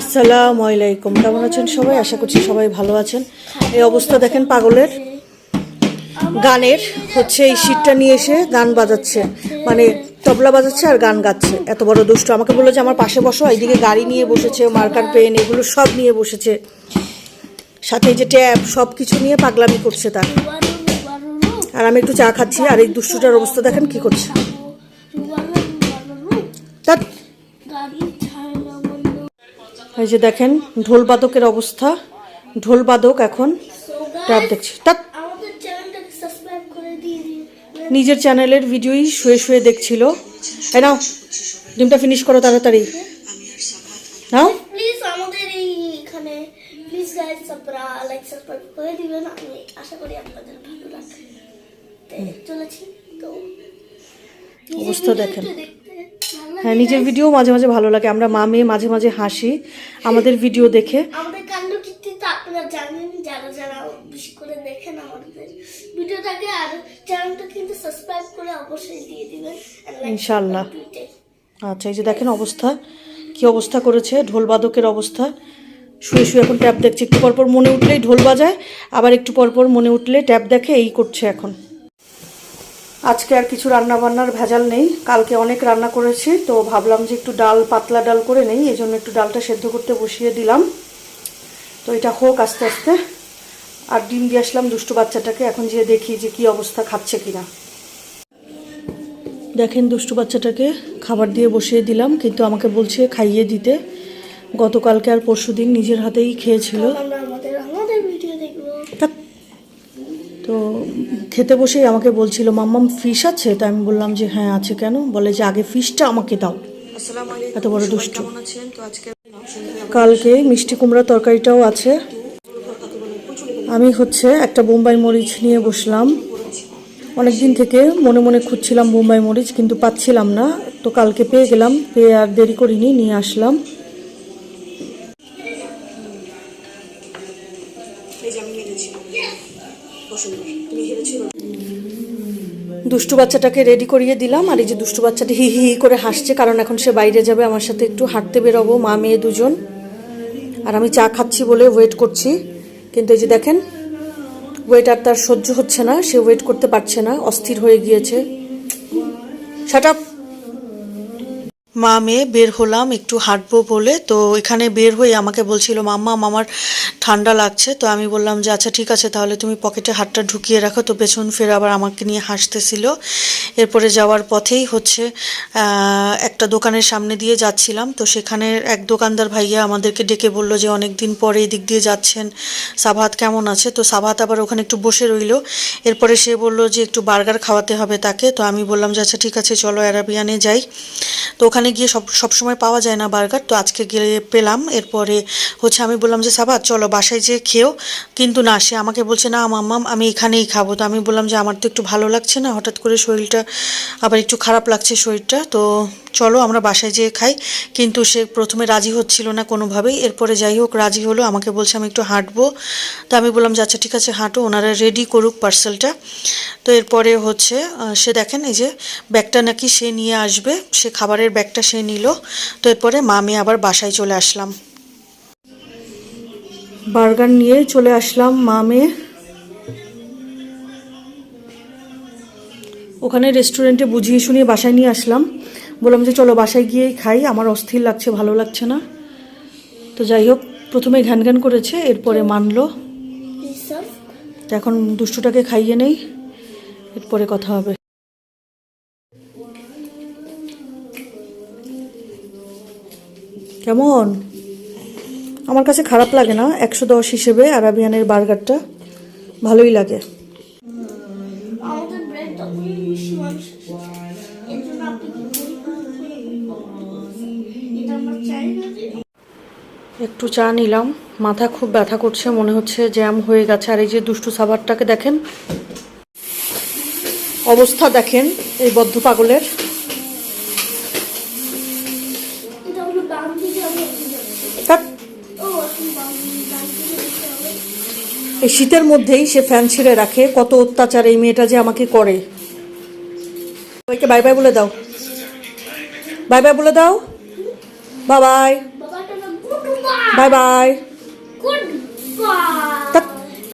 আসসালামু আলাইকুম। কেমন আছেন সবাই? আশা করছি সবাই ভালো আছেন। এই অবস্থা দেখেন পাগলের। গানের হচ্ছে এই শীতটা নিয়ে এসে গান বাজাচ্ছে। মানে তবলা বাজাচ্ছে আর গান গাচ্ছে। এত বড় দুষ্ট। আমাকে বলল যে, আমার পাশে বসো। এইদিকে গাড়ি নিয়ে বসেছে, মার্কার পেন, এগুলো সব নিয়ে বসেছে। সাথে যে ট্যাব সব কিছু নিয়ে পাগলামি করছে তার। আর আমি একটু চা খাচ্ছি, আর এই দুষ্টুটার অবস্থা দেখেন কি করছে। তার এই যে দেখেন ঢোল বাদকের অবস্থা। ঢোল বাদক এখন দেখছি। দিয়ে দিন। নিজের চ্যানেলের ভিডিওই শুয়ে শুয়ে দেখছিল। এই নাও ডিমটা ফিনিশ করো তাড়াতাড়ি। নাও। প্লিজ আমাদের এই প্লিজ গাইস সাবরা লাইক সাবস্ক্রাইব করে দিবেন। আমি আশা করি আপনাদের ভালো লাগবে। চলেছি। তো অবস্থা দেখেন। একটু দেখতে ভালো লাগে। হ্যাঁ নিজের ভিডিও মাঝে মাঝে ভালো লাগে। আমরা মা মেয়ে মাঝে মাঝে হাসি আমাদের ভিডিও দেখে। আমাদের কাণ্ড কীর্তিতে আপনারা জানেন যারা যারা বেশি করে দেখেন আমাদের ভিডিওটাকে আর চ্যানেলটা কিন্তু সাবস্ক্রাইব করে অবশ্যই দিয়ে দিবেন ইনশাআল্লাহ। আচ্ছা এই যে দেখেন অবস্থা কি অবস্থা করেছে ঢোল বাদকের অবস্থা। শুয়ে শুয়ে এখন ট্যাব দেখছে। একটু পরপর মনে উঠলেই ঢোল বাজায় আবার একটু পরপর মনে উঠলে ট্যাব দেখে এই করছে এখন। আজকে আর কিছু রান্না বান্নার ভেজাল নেই। কালকে অনেক রান্না করেছি, তো ভাবলাম যে একটু ডাল, পাতলা ডাল করে নেই এই জন্য একটু ডালটা সেদ্ধ করতে বসিয়ে দিলাম। তো এটা হোক আস্তে আস্তে। আর ডিম দিয়ে আসলাম দুষ্টু বাচ্চাটাকে, এখন যেয়ে দেখি যে কি অবস্থা খাচ্ছে কিনা। দেখেন দুষ্টু বাচ্চাটাকে খাবার দিয়ে বসিয়ে দিলাম, কিন্তু আমাকে বলছে খাইয়ে দিতে। গতকালকে আর পরশু দিন নিজের হাতেই খেয়েছিল আমরা আমাদের আমাদের ভিডিও দেখব তা- তো খেতে বসেই আমাকে বলছিল মাম্মাম ফিশ আছে? তো আমি বললাম যে হ্যাঁ আছে কেন? বলে যে আগে ফিশটা আমাকে দাও। এত বড় দুষ্টু। কালকে মিষ্টি কুমড়া তরকারিটাও আছে। আমি হচ্ছে একটা বোম্বাই মরিচ নিয়ে বসলাম। অনেক দিন থেকে মনে মনে খুঁজছিলাম বোম্বাই মরিচ কিন্তু পাচ্ছিলাম না। তো কালকে পেয়ে গেলাম পেয়ে আর দেরি করিনি নিয়ে আসলাম। দুষ্টু বাচ্চাটাকে রেডি করিয়ে দিলাম। আর এই যে দুষ্টু বাচ্চাটি হি হি করে হাসছে, কারণ এখন সে বাইরে যাবে, আমার সাথে একটু হাঁটতে বেরোবো, মা, মেয়ে দুজন। আর আমি চা খাচ্ছি বলে ওয়েট করছি। কিন্তু এই যে দেখেন ওয়েট আর তার সহ্য হচ্ছে না, সে ওয়েট করতে পারছে না, অস্থির হয়ে গিয়েছে। সেটা মা মেয়ে বের হলাম, একটু হাঁটবো বলে। তো এখানে বের হয়ে আমাকে বলছিল, মাম্মা আমার ঠান্ডা লাগছে। তো আমি বললাম যে আচ্ছা ঠিক আছে, তাহলে তুমি পকেটে হাতটা ঢুকিয়ে রাখো। তো পেছন ফের আবার আমাকে নিয়ে হাসতেছিল। এরপরে যাওয়ার পথেই হচ্ছে একটা দোকানের সামনে দিয়ে যাচ্ছিলাম। তো সেখানে এক দোকানদার ভাইয়া আমাদেরকে ডেকে বলল যে, অনেক দিন পরে এই দিক দিয়ে যাচ্ছেন। সাভাত কেমন আছে? তো সাভাত আবার ওখানে একটু বসে রইল। এরপরে সে বলল যে, একটু বার্গার খাওয়াতে হবে তাকে। তো আমি বললাম যে আচ্ছা ঠিক আছে, চলো অ্যারাবিয়ানে যাই। তো ওখানে গিয়ে সব সব সময় পাওয়া যায় না বার্গার। তো আজকে গিয়ে পেলাম, এরপরে হচ্ছে আমি বললাম যে, সাবাত, চলো বাসায় যেয়ে খেও কিন্তু না, সে আমাকে বলছে, না, মাম্মাম, আমি এখানেই খাব। তো আমি বললাম যে, আমার তো একটু ভালো লাগছে না। হঠাৎ করে শরীরটা আবার একটু খারাপ লাগছে শরীরটা। তো চলো আমরা বাসায় যেয়ে খাই। কিন্তু সে প্রথমে রাজি হচ্ছিল না কোনোভাবেই। এরপরে যাই হোক, রাজি হলো, আমাকে বলছে, আমি একটু হাঁটবো। তো আমি বললাম যে আচ্ছা ঠিক আছে, হাঁটো। ওনারা রেডি করুক পার্সেলটা তো এরপরে হচ্ছে সে দেখেন, এই যে ব্যাগটা নাকি সে নিয়ে আসবে। সে খাবারের ব্যাগটা সে নিল। তো এরপরে মা মেয়ে আবার বাসায় চলে আসলাম। বার্গার নিয়ে চলে আসলাম মা মেয়ে। ওখানে রেস্টুরেন্টে বুঝিয়ে শুনিয়ে বাসায় নিয়ে আসলাম। বললাম যে চলো বাসায় গিয়েই খাই আমার অস্থির লাগছে ভালো লাগছে না। তো যাই হোক প্রথমে ঘ্যান ঘ্যান করেছে এরপরে মানলো। এখন দুষ্টুটাকে খাইয়ে নেই এরপরে কথা হবে। কেমন? আমার কাছে খারাপ লাগে না একশো দশ হিসেবে আরাবিয়ানের বার্গারটা ভালোই লাগে। একটু চা নিলাম। মাথা খুব ব্যথা করছে মনে হচ্ছে জ্যাম হয়ে গেছে। আর এই যে দুষ্টু সাবারটাকে দেখেন অবস্থা দেখেন এই বদ্ধ পাগলের। এই শীতের মধ্যেই সে ফ্যান ছেড়ে রাখে কত অত্যাচার এই মেয়েটা যে আমাকে করে। সবাইকে বাই বাই বলে দাও। বাই বাই বলে দাও। বাবাই বাবাটা বাই। বাই তা বাই।